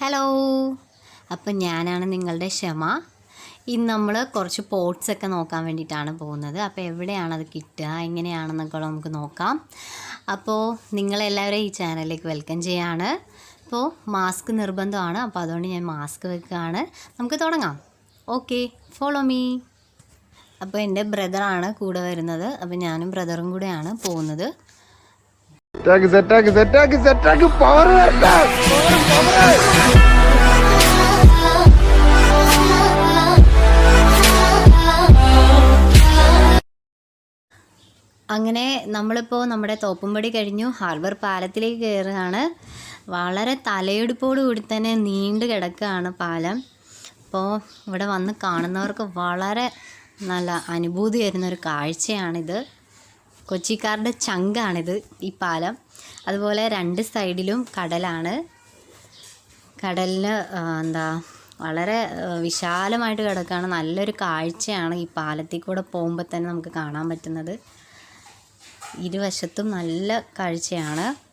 Hello അപ്പം ഞാനാണ് നിങ്ങളുടെ ക്ഷമ ഇന്ന് നമ്മൾ കുറച്ച് പോട്ട്സ് ഒക്കെ നോക്കാൻ വേണ്ടിയിട്ടാണ് പോകുന്നത്. അപ്പോൾ എവിടെയാണ് അത് കിട്ടുക എങ്ങനെയാണെന്നൊക്കെ നമുക്ക് നോക്കാം. അപ്പോൾ നിങ്ങളെല്ലാവരും ഈ ചാനലിലേക്ക് വെൽക്കം ചെയ്യാണ്. അപ്പോൾ മാസ്ക് നിർബന്ധമാണ്. അപ്പോൾ അതുകൊണ്ട് ഞാൻ മാസ്ക് വെക്കുകയാണ്. നമുക്ക് തുടങ്ങാം. ഓക്കെ ഫോളോ മീ അപ്പോൾ എന്റെ ബ്രദറാണ് കൂടെ വരുന്നത്. അപ്പോൾ ഞാനും ബ്രദറും കൂടെയാണ് പോകുന്നത്. സെറ്റാക്ക് സെറ്റാക്ക് സെറ്റാക്ക് സെറ്റാക്ക് പവർ അങ്ങനെ നമ്മളിപ്പോൾ നമ്മുടെ തോപ്പുംപടി കഴിഞ്ഞു. ഹാർബർ പാലത്തിലേക്ക് കയറുകയാണ്. വളരെ തലയെടുപ്പോട് കൂടി തന്നെ നീണ്ടു കിടക്കുകയാണ് പാലം. അപ്പോൾ ഇവിടെ വന്ന് കാണുന്നവർക്ക് വളരെ നല്ല അനുഭൂതി തരുന്നൊരു കാഴ്ചയാണിത്. കൊച്ചിക്കാരുടെ ചങ്കാണിത് ഈ പാലം. അതുപോലെ രണ്ട് സൈഡിലും കടലാണ്. കടലിന് എന്താ വളരെ വിശാലമായിട്ട് കിടക്കുകയാണ്. നല്ലൊരു കാഴ്ചയാണ് ഈ പാലത്തിൽ കൂടെ പോകുമ്പോൾ തന്നെ നമുക്ക് കാണാൻ പറ്റുന്നത്. ഇരുവശത്തും നല്ല കാഴ്ചയാണ്.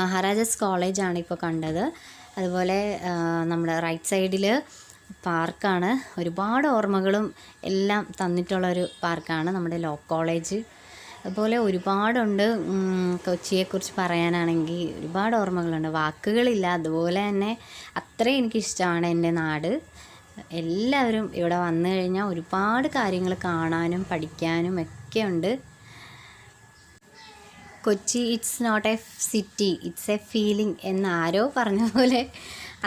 മഹാരാജാസ് കോളേജാണ് ഇപ്പോൾ കണ്ടത്. അതുപോലെ നമ്മുടെ റൈറ്റ് സൈഡിൽ പാർക്കാണ്. ഒരുപാട് ഓർമ്മകളും എല്ലാം തന്നിട്ടുള്ളൊരു പാർക്കാണ് നമ്മുടെ ലോ കോളേജ്. അതുപോലെ ഒരുപാടുണ്ട് കൊച്ചിയെക്കുറിച്ച് പറയാനാണെങ്കിൽ ഒരുപാട് ഓർമ്മകളുണ്ട്. വാക്കുകളില്ല അതുപോലെ തന്നെ അത്രയും എനിക്കിഷ്ടമാണ് എന്റെ നാട്. എല്ലാവരും ഇവിടെ വന്നു കഴിഞ്ഞാൽ ഒരുപാട് കാര്യങ്ങൾ കാണാനും പഠിക്കാനും ഒക്കെ ഉണ്ട്. Kochi it's not a city it's a feeling എന്ന് ആരോ പറഞ്ഞ പോലെ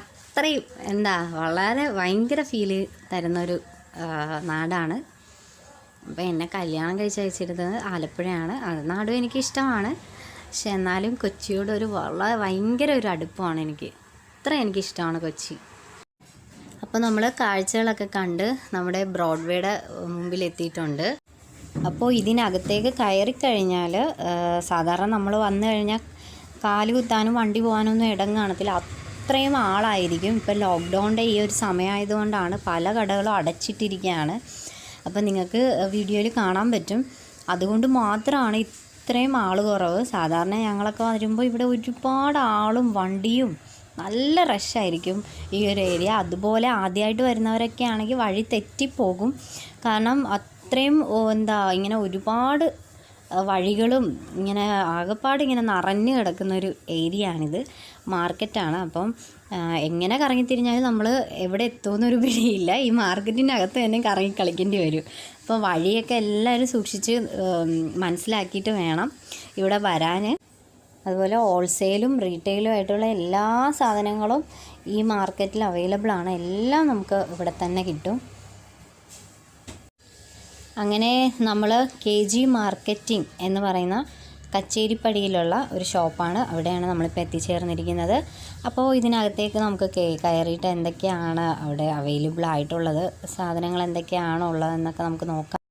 അത്രയും എന്താ വളരെ ഭയങ്കര ഫീൽ തരുന്നൊരു നാടാണ്. അപ്പോൾ എന്നെ കല്യാണം കഴിച്ച് അയച്ചിരുന്നത് ആലപ്പുഴയാണ്. അത് നാടും എനിക്കിഷ്ടമാണ്. പക്ഷെ എന്നാലും കൊച്ചിയോട് ഒരു വളരെ ഭയങ്കര ഒരു അടുപ്പമാണ് എനിക്ക്. അത്ര എനിക്കിഷ്ടമാണ് കൊച്ചി. അപ്പോൾ നമ്മൾ കാഴ്ചകളൊക്കെ കണ്ട് നമ്മുടെ ബ്രോഡ്വേയുടെ മുമ്പിൽ എത്തിയിട്ടുണ്ട് അപ്പോൾ ഇതിനകത്തേക്ക് കയറി കഴിഞ്ഞാൽ സാധാരണ നമ്മൾ വന്നു കഴിഞ്ഞാൽ കാൽ കുത്താനും വണ്ടി പോകാനൊന്നും ഇടം കാണത്തില്ല. അത്രയും ആളായിരിക്കും. ഇപ്പം ലോക്ക്ഡൗണിന്റെ ഈ ഒരു സമയമായതുകൊണ്ടാണ് പല കടകളും അടച്ചിട്ടിരിക്കുകയാണ് അപ്പോൾ നിങ്ങൾക്ക് വീഡിയോയിൽ കാണാൻ പറ്റും. അതുകൊണ്ട് മാത്രമാണ് ഇത്രയും ആൾ കുറവ്. സാധാരണ ഞങ്ങളൊക്കെ വരുമ്പോൾ ഇവിടെ ഒരുപാട് ആളും വണ്ടിയും നല്ല റഷായിരിക്കും ഈ ഒരു ഏരിയ. അതുപോലെ ആദ്യമായിട്ട് വരുന്നവരൊക്കെ ആണെങ്കിൽ വഴി തെറ്റിപ്പോകും. കാരണം അത്രയും എന്താ ഇങ്ങനെ ഒരുപാട് വഴികളും ഇങ്ങനെ ആകപ്പാട് ഇങ്ങനെ നിറഞ്ഞു കിടക്കുന്ന ഒരു ഏരിയ ആണിത് മാർക്കറ്റാണ്. അപ്പം എങ്ങനെ കറങ്ങിത്തിരിഞ്ഞാലും നമ്മൾ എവിടെ എത്തുമെന്നൊരു പിടിയില്ല. ഈ മാർക്കറ്റിന്റെ അകത്ത് തന്നെ കറങ്ങി കളിക്കേണ്ടി വരും. അപ്പോൾ വഴിയൊക്കെ എല്ലാവരും സൂക്ഷിച്ച് മനസ്സിലാക്കിയിട്ട് വേണം ഇവിടെ വരാൻ അതുപോലെ ഹോൾസെയിലും റീറ്റെയിലും ആയിട്ടുള്ള എല്ലാ സാധനങ്ങളും ഈ മാർക്കറ്റിൽ അവൈലബിൾ ആണ് എല്ലാം നമുക്ക് ഇവിടെ തന്നെ കിട്ടും. അങ്ങനെ നമ്മൾ കെ ജി മാർക്കറ്റിംഗ് എന്ന് പറയുന്ന കച്ചേരിപ്പടിയിലുള്ള ഒരു ഷോപ്പാണ് അവിടെയാണ് നമ്മളിപ്പോൾ എത്തിച്ചേർന്നിരിക്കുന്നത്. അപ്പോൾ ഇതിനകത്തേക്ക് നമുക്ക് കേ കയറിയിട്ട് എന്തൊക്കെയാണ് അവിടെ അവൈലബിൾ ആയിട്ടുള്ളത് സാധനങ്ങൾ എന്തൊക്കെയാണോ ഉള്ളതെന്നൊക്കെ നമുക്ക് നോക്കാം.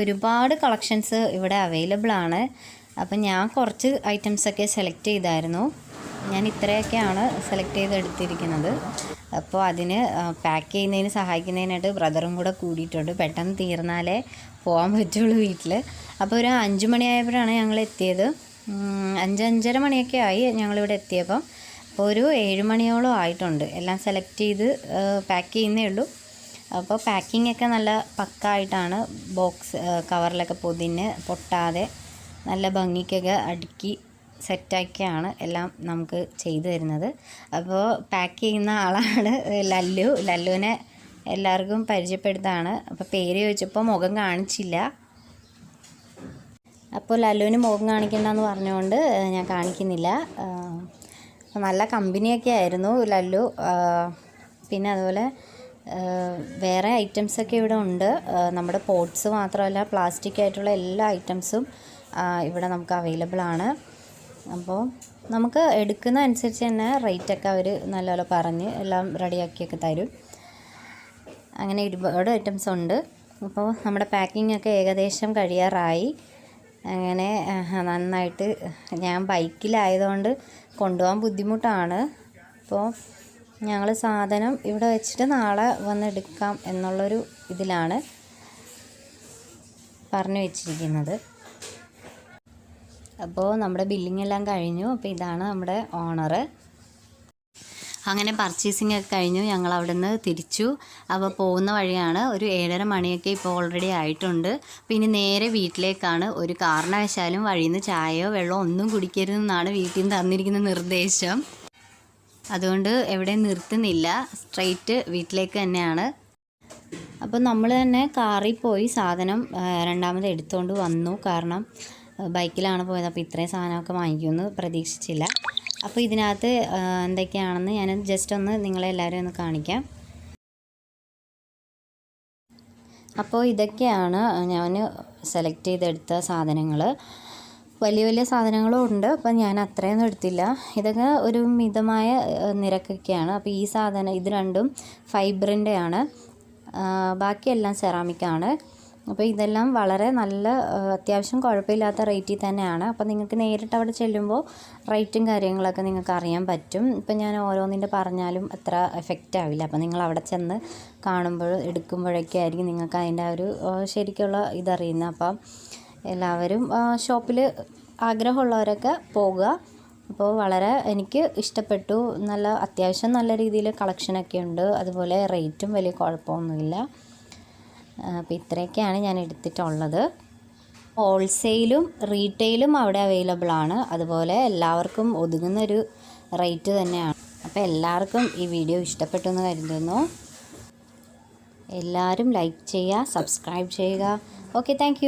ഒരുപാട് കളക്ഷൻസ് ഇവിടെ അവൈലബിൾ ആണ്. അപ്പം ഞാൻ കുറച്ച് ഐറ്റംസൊക്കെ സെലക്ട് ചെയ്തായിരുന്നു. ഞാൻ ഇത്രയൊക്കെയാണ് സെലക്ട് ചെയ്ത് എടുത്തിരിക്കുന്നത് അപ്പോൾ അതിന് പാക്ക് ചെയ്യുന്നതിന് സഹായിക്കുന്നതിനായിട്ട് ബ്രദറും കൂടെ കൂടിയിട്ടുണ്ട്. പെട്ടെന്ന് തീർന്നാലേ പോകാൻ പറ്റുള്ളൂ വീട്ടിൽ അപ്പോൾ ഒരു അഞ്ച് മണിയായപ്പോഴാണ് ഞങ്ങൾ എത്തിയത്. അഞ്ചഞ്ചര മണിയൊക്കെ ആയി ഞങ്ങളിവിടെ എത്തിയപ്പം. അപ്പോൾ ഒരു ഏഴ് മണിയോളം ആയിട്ടുണ്ട്. എല്ലാം സെലക്ട് ചെയ്ത് പാക്ക് ചെയ്യുന്നേ ഉള്ളൂ. അപ്പോൾ പാക്കിംഗ് ഒക്കെ നല്ല പക്ക ആയിട്ടാണ് ബോക്സ് കവറിലൊക്കെ പൊതിഞ്ഞ് പൊട്ടാതെ നല്ല ഭംഗിക്കൊക്കെ അടുക്കി സെറ്റാക്കിയാണ് എല്ലാം നമുക്ക് ചെയ്തു തരുന്നത്. അപ്പോൾ പാക്ക് ചെയ്യുന്ന ആളാണ് ലല്ലു. ലല്ലുവിനെ എല്ലാവർക്കും പരിചയപ്പെടുത്താണ്. അപ്പോൾ പേര് ചോദിച്ചപ്പോൾ മുഖം കാണിച്ചില്ല. അപ്പോൾ ലല്ലുവിന് മുഖം കാണിക്കണ്ടെന്ന് പറഞ്ഞുകൊണ്ട് ഞാൻ കാണിക്കുന്നില്ല. നല്ല കമ്പനിയൊക്കെ ആയിരുന്നു ലല്ലു. പിന്നെ അതുപോലെ വേറെ ഐറ്റംസൊക്കെ ഇവിടെ ഉണ്ട്. നമ്മുടെ പോട്ട്സ് മാത്രമല്ല പ്ലാസ്റ്റിക് ആയിട്ടുള്ള എല്ലാ ഐറ്റംസും ഇവിടെ നമുക്ക് അവൈലബിൾ ആണ്. അപ്പോൾ നമുക്ക് എടുക്കുന്ന അനുസരിച്ച് തന്നെ റേറ്റൊക്കെ അവർ നല്ലപോലെ പറഞ്ഞ് എല്ലാം റെഡിയാക്കിയൊക്കെ തരും. അങ്ങനെ ഒരുപാട് ഐറ്റംസ് ഉണ്ട്. അപ്പോൾ നമ്മുടെ പാക്കിംഗ് ഒക്കെ ഏകദേശം കഴിയാറായി. അങ്ങനെ നന്നായിട്ട് ഞാൻ ബൈക്കിലായതുകൊണ്ട് കൊണ്ടുപോകാൻ ബുദ്ധിമുട്ടാണ്. അപ്പോൾ ഞങ്ങൾ സാധനം ഇവിടെ വെച്ചിട്ട് നാളെ വന്നെടുക്കാം എന്നുള്ളൊരു ഇതിലാണ് പറഞ്ഞു വെച്ചിരിക്കുന്നത്. അപ്പോൾ നമ്മുടെ ബില്ലിംഗ് എല്ലാം കഴിഞ്ഞു. അപ്പോൾ ഇതാണ് നമ്മുടെ ഓണറ്. അങ്ങനെ പർച്ചേസിംഗ് ഒക്കെ കഴിഞ്ഞു. ഞങ്ങൾ അവിടെ നിന്ന് തിരിച്ചു. അപ്പോൾ പോകുന്ന വഴിയാണ് ഒരു ഏഴര മണിയൊക്കെ ഇപ്പോൾ ഓൾറെഡി ആയിട്ടുണ്ട്. അപ്പോൾ ഇനി നേരെ വീട്ടിലേക്കാണ് ഒരു കാരണവശാലും വഴിയിൽ നിന്ന് ചായയോ വെള്ളമോ ഒന്നും കുടിക്കരുതെന്നാണ് വീട്ടിൽ നിന്ന് തന്നിരിക്കുന്ന നിർദ്ദേശം. അതുകൊണ്ട് എവിടെ നിർത്തുന്നില്ല. സ്ട്രെയിറ്റ് വീട്ടിലേക്ക് തന്നെയാണ്. അപ്പോൾ നമ്മൾ തന്നെ കാറിൽ പോയി സാധനം രണ്ടാമത് എടുത്തുകൊണ്ട് വന്നു. കാരണം ബൈക്കിലാണ് പോയത്. അപ്പോൾ ഇത്രയും സാധനമൊക്കെ വാങ്ങിക്കുമെന്ന് പ്രതീക്ഷിച്ചില്ല. അപ്പോൾ ഇതിനകത്ത് എന്തൊക്കെയാണെന്ന് ഞാൻ ജസ്റ്റ് ഒന്ന് നിങ്ങളെല്ലാവരും ഒന്ന് കാണിക്കാം. അപ്പോൾ ഇതൊക്കെയാണ് ഞാൻ സെലക്ട് ചെയ്തെടുത്ത സാധനങ്ങൾ വലിയ വലിയ സാധനങ്ങളും ഉണ്ട്. അപ്പം ഞാൻ അത്രയൊന്നും എടുത്തില്ല. ഇതൊക്കെ ഒരു മിതമായ നിരക്കൊക്കെയാണ്. അപ്പോൾ ഈ സാധനം ഇത് രണ്ടും ഫൈബറിന്റെയാണ് ബാക്കിയെല്ലാം സെറാമിക്കാണ് അപ്പോൾ ഇതെല്ലാം വളരെ നല്ല അത്യാവശ്യം കുഴപ്പമില്ലാത്ത റേറ്റിൽ തന്നെയാണ്. അപ്പോൾ നിങ്ങൾക്ക് നേരിട്ട് അവിടെ ചെല്ലുമ്പോൾ റേറ്റും കാര്യങ്ങളൊക്കെ നിങ്ങൾക്ക് അറിയാൻ പറ്റും. ഇപ്പം ഞാൻ ഓരോന്നിന്റെ പറഞ്ഞാലും അത്ര എഫക്റ്റ് ആവില്ല. അപ്പോൾ നിങ്ങൾ അവിടെ ചെന്ന് കാണുമ്പോൾ എടുക്കുമ്പോഴൊക്കെ ആയിരിക്കും നിങ്ങൾക്ക് അതിന്റെ ഒരു ശരിക്കുള്ള ഇതറിയുന്നത്. അപ്പം എല്ലാവരും ഷോപ്പിൽ ആഗ്രഹമുള്ളവരൊക്കെ പോകുക അപ്പോൾ വളരെ എനിക്ക് ഇഷ്ടപ്പെട്ടു. നല്ല അത്യാവശ്യം നല്ല രീതിയിൽ കളക്ഷനൊക്കെ ഉണ്ട്. അതുപോലെ റേറ്റും വലിയ കുഴപ്പമൊന്നുമില്ല. അപ്പോൾ ഇത്രയൊക്കെയാണ് ഞാൻ എടുത്തിട്ടുള്ളത്. ഹോൾസെയിലും റീറ്റെയിലും അവിടെ അവൈലബിൾ ആണ്. അതുപോലെ എല്ലാവർക്കും ഒതുങ്ങുന്നൊരു റേറ്റ് തന്നെയാണ്. അപ്പോൾ എല്ലാവർക്കും ഈ വീഡിയോ ഇഷ്ടപ്പെട്ടു എന്ന് കരുതുന്നു. എല്ലാവരും ലൈക്ക് ചെയ്യുക സബ്സ്ക്രൈബ് ചെയ്യുക. Okay thank